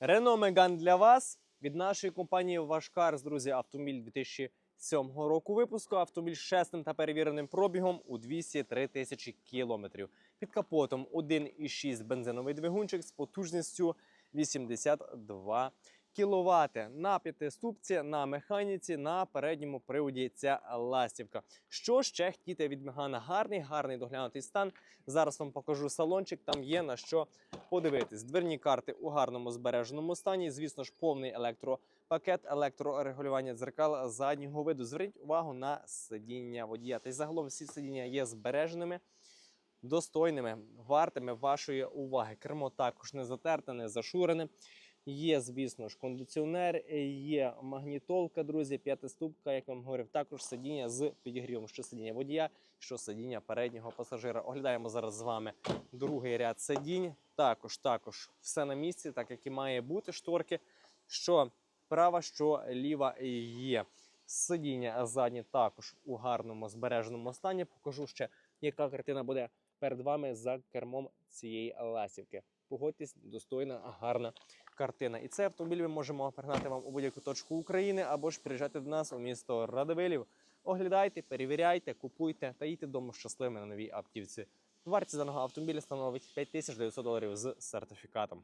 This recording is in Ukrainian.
Renault Меган для вас від нашої компанії Вашкарс, друзі, автомобіль 2007 року випуску. Автомобіль з чесним та перевіреним пробігом у 203 тисячі кілометрів. Під капотом 1,6 бензиновий двигунчик з потужністю 82 кВт. На п'ятиступці, на механіці, на передньому приводі ця ластівка. Що ще хотіти від Мегана? Гарний, гарний доглянутий стан. Зараз вам покажу салончик. Там є на що подивитись. Дверні карти у гарному збереженому стані. Звісно ж, повний електропакет, електрорегулювання дзеркал заднього виду. Зверніть увагу на сидіння водія. Та й загалом всі сидіння є збереженими. Достойними, вартими вашої уваги. Кермо також не затерте, не зашурене. Є, звісно ж, кондиціонер, є магнітолка, друзі, п'ятиступка, як вам говорив, також сидіння з підігрівом, що сидіння водія, що сидіння переднього пасажира. Оглядаємо зараз з вами другий ряд сидінь. Також, також все на місці, так як і має бути шторки. Що права, що ліва є. Сидіння задні також у гарному збереженому стані. Покажу ще, яка картина буде перед вами за кермом цієї ласівки. Погодьтесь, достойна, гарна картина. І цей автомобіль ми можемо пригнати вам у будь-яку точку України або ж приїжджати до нас у місто Радивилів. Оглядайте, перевіряйте, купуйте та їдьте додому щасливими на новій автівці. Вартість даного автомобіля становить 5900 доларів з сертифікатом.